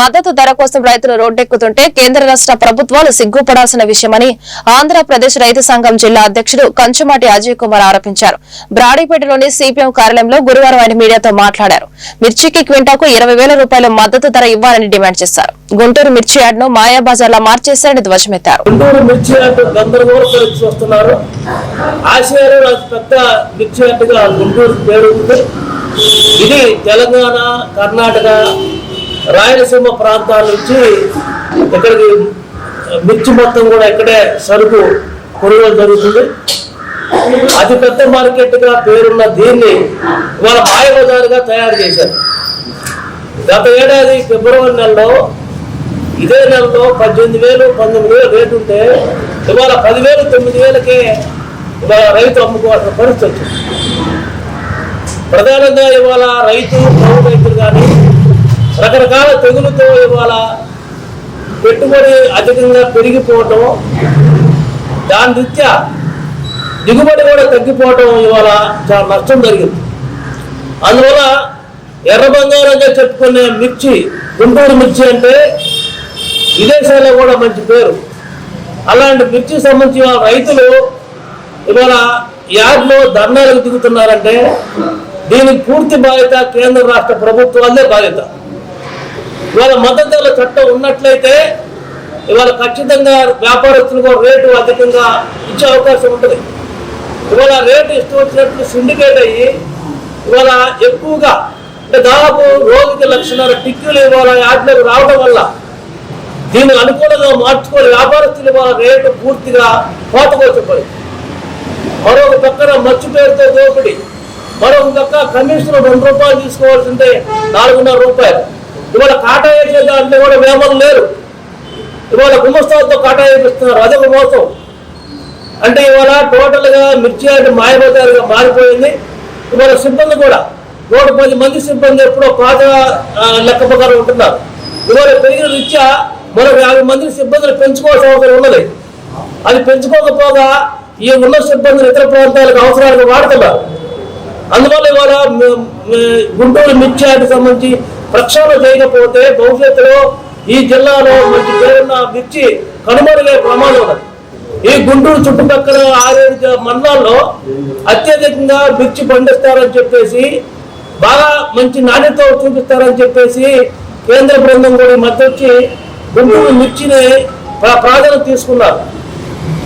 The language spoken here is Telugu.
మద్దతు ధర కోసం రైతులు రోడ్డెక్కుతుంటే కేంద్ర రాష్ట్ర ప్రభుత్వాలు సిగ్గుపడాల్సిన విషయమని ఆంధ్రప్రదేశ్ రైతు సంఘం జిల్లా అధ్యక్షుడు కంచుమాటి అజయ్ కుమార్ ఆరోపించారు. బ్రాడీపేటలోని సిపిఎం కార్యాలయంలో గురువారం ఆయన మీడియాతో మాట్లాడారు. మిర్చికి క్వింటాకు ఇరవై వేల రూపాయల మద్దతు ధర ఇవ్వాలని డిమాండ్ చేశారు. గుంటూరు మిర్చి యార్డ్ను మాయాబజార్లా మార్చేశారని ధ్వజమెత్తారు. ఇది తెలంగాణ కర్ణాటక రాయలసీమ ప్రాంతాల నుంచి ఇక్కడికి మిర్చి మొత్తం కూడా ఇక్కడే సరుకు కొనుగోలు జరుగుతుంది. అతి పెద్ద మార్కెట్గా పేరున్న దీన్ని ఇవాళ మాయబజారుగా తయారు చేశారు. గత ఏడాది ఫిబ్రవరి నెలలో ఇదే నెలలో పద్దెనిమిది వేలు పంతొమ్మిది వేలు రేటు ఉంటే ఇవాళ పదివేలు తొమ్మిది వేలకే ఇవాళ రైతు అమ్ముకోవాల్సిన పరిస్థితి వచ్చింది. ప్రధానంగా ఇవాళ రైతు కౌలు రైతులు కానీ తెగులతో ఇవాళ పెట్టుబడి అధికంగా పెరిగిపోవటం దాని రీత్యా దిగుబడి కూడా తగ్గిపోవటం ఇవాళ చాలా నష్టం జరిగింది. అందువల్ల ఎర్ర బంగారంగా చెప్పుకునే మిర్చి గుంటూరు మిర్చి అంటే విదేశాల్లో కూడా మంచి పేరు. అలాంటి మిర్చి సంబంధించిన రైతులు ఇవాళ యార్డ్లో ధర్నాలకు దిగుతున్నారంటే దీనికి పూర్తి బాధ్యత కేంద్ర రాష్ట్ర ప్రభుత్వాలదే బాధ్యత. ఇవాళ మద్దతుల చట్టం ఉన్నట్లయితే ఇవాళ ఖచ్చితంగా వ్యాపారస్తులకు రేటు అధికంగా ఇచ్చే అవకాశం ఉంటుంది. ఇవాళ రేటు ఇష్టం వచ్చినట్లు సిండికేట్ అయ్యి ఇవాళ ఎక్కువగా అంటే దాదాపు రోజుకి లక్షన్నర టిక్యూలు ఇవాళ యాడ్లకు రావడం వల్ల దీన్ని అనుకూలంగా మార్చుకొని వ్యాపారస్తులు ఇవాళ రేటు పూర్తిగా కోతకొచ్చిపోయింది మరొక పక్కన మచ్చు పేరుతో దోపిడి మరొక పక్క కమిషన్ రెండు రూపాయలు తీసుకోవాల్సిందే నాలుగున్నర రూపాయలు. ఇవాళ కాటా వేసే దాంట్లో కూడా వేమలు లేరు. ఇవాళ గుమస్తాలతో కాటా వేపిస్తున్నారు. అదొక మోసం అంటే ఇవాళ టోటల్గా మిర్చి అంటే మాయబజారుగా మారిపోయింది. ఇవాళ సిబ్బంది కూడా నూట పది మంది సిబ్బంది ఎప్పుడో పాత లెక్క ప్రకారం ఉంటున్నారు. ఇవాళ పెరిగిన రీత్యా మరొక యాభై మంది సిబ్బందిని పెంచుకోవాల్సిన అవసరం ఉన్నది. అది పెంచుకోకపోగా ఈ ఉన్న సిబ్బందిని ఇతర ప్రాంతాలకు అవసరాలకు వాడుతున్నారు. అందువల్ల ఇవాళ గుంటూరు మిర్చి యార్డుకి సంబంధించి ప్రక్షాళన చేయకపోతే భవిష్యత్తులో ఈ జిల్లాలో మంచి పేరున్న మిర్చి కనుమరుగే ప్రమాదం ఉన్నది. ఈ గుంటూరు చుట్టుపక్కల ఆరేడు జ- మండలాల్లో అత్యధికంగా మిర్చి పండిస్తారని చెప్పేసి బాగా మంచి నాణ్యత చూపిస్తారని చెప్పేసి కేంద్ర బృందం కూడా ఈ మధ్య వచ్చి గుంటూరు మిర్చిని ప్రా- ప్రాధాన్యత తీసుకున్నారు.